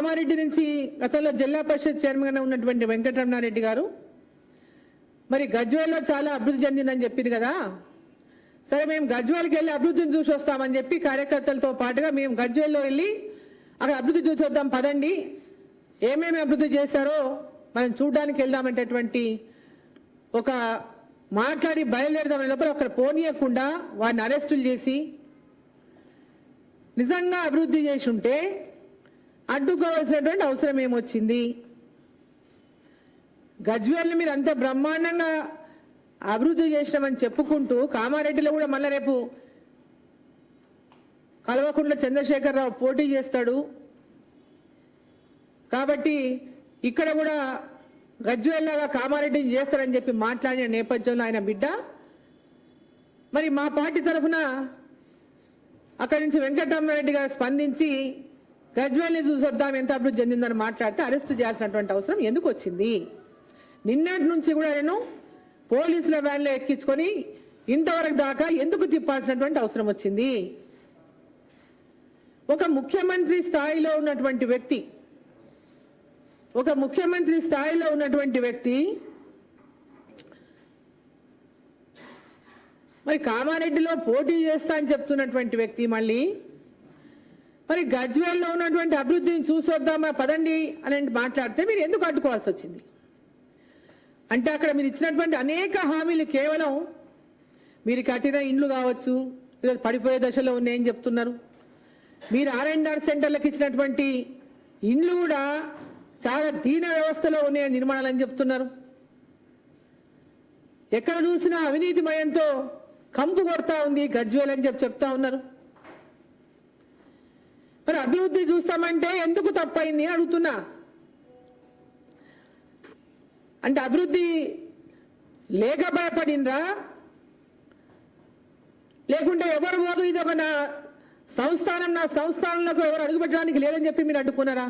కామారెడ్డి నుంచి గతంలో జిల్లా పరిషత్ చైర్మన్ ఉన్నటువంటి వెంకటరమణారెడ్డి గారు. మరి గజ్వేల్లో చాలా అభివృద్ధి చెందిందని చెప్పింది కదా. సరే మేము గజ్వేల్కి వెళ్ళి అభివృద్ధిని చూసి వస్తామని చెప్పి కార్యకర్తలతో పాటుగా మేము గజ్వేల్లో వెళ్ళి అక్కడ అభివృద్ధి చూసి వద్దాం పదండి. ఏమేమి అభివృద్ధి చేశారో మనం చూడడానికి వెళ్దామనేటటువంటి ఒక మాట్లాడి బయలుదేరదామనే లోపల అక్కడ పోనీయకుండా వారిని అరెస్టులు చేసి నిజంగా అభివృద్ధి చేసి ఉంటే అడ్డుకోవాల్సినటువంటి అవసరం ఏమొచ్చింది? గజ్వేల్ని మీరు అంత బ్రహ్మాండంగా అభివృద్ధి చేసినామని చెప్పుకుంటూ కామారెడ్డిలో కూడా మళ్ళీ రేపు కల్వకుంట్ల చంద్రశేఖరరావు పోటీ చేస్తాడు. కాబట్టి ఇక్కడ కూడా గజ్వేల్లాగా కామారెడ్డిని చేస్తారని చెప్పి మాట్లాడిన నేపథ్యంలో ఆయన బిడ్డ. మరి మా పార్టీ తరఫున అక్కడి నుంచి వెంకటరామరెడ్డి గారు స్పందించి గజ్వేల్ని చూసొద్దాం ఎంత అభివృద్ధి చెందిందని మాట్లాడితే అరెస్ట్ చేయాల్సినటువంటి అవసరం ఎందుకు వచ్చింది? నిన్నటి నుంచి కూడా నేను పోలీసుల వ్యాన్లో ఎక్కించుకొని ఇంతవరకు దాకా ఎందుకు తిప్పాల్సినటువంటి అవసరం వచ్చింది? ఒక ముఖ్యమంత్రి స్థాయిలో ఉన్నటువంటి వ్యక్తి ఒక ముఖ్యమంత్రి స్థాయిలో ఉన్నటువంటి వ్యక్తి మరి కామారెడ్డిలో పోటీ చేస్తా అని చెప్తున్నటువంటి వ్యక్తి మళ్ళీ మరి గజ్వేల్లో ఉన్నటువంటి అభివృద్ధిని చూసొద్దామా? పదండి అని మాట్లాడితే మీరు ఎందుకు అడ్డుకోవాల్సి వచ్చింది? అంటే అక్కడ మీరు ఇచ్చినటువంటి అనేక హామీలు కేవలం మీరు కట్టిన ఇండ్లు కావచ్చు లేదా పడిపోయే దశలో ఉన్నాయని చెప్తున్నారు? మీరు ఆర్ అండ్ ఆర్ సెంటర్లకు ఇచ్చినటువంటి ఇండ్లు కూడా చాలా దీన వ్యవస్థలో ఉన్నాయని నిర్మాణాలని చెప్తున్నారు. ఎక్కడ చూసినా అవినీతిమయంతో కంపు కొడతా ఉంది గజ్వేల్ అని చెప్పి చెప్తా ఉన్నారు. మరి అభివృద్ధి చూస్తామంటే ఎందుకు తప్పైంది అడుగుతున్నా. అంటే అభివృద్ధి లేక భయపడిందా లేకుంటే ఎవరు పోదు ఇది ఒక నా సంస్థానం నా సంస్థానంలోకి ఎవరు అడుగుపెట్టడానికి లేదని చెప్పి మీరు అడ్డుకున్నారా?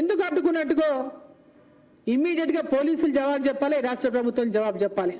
ఎందుకు అడ్డుకున్నట్టుకో? ఇమ్మీడియట్గా పోలీసులు జవాబు చెప్పాలి రాష్ట్ర ప్రభుత్వం జవాబు చెప్పాలి.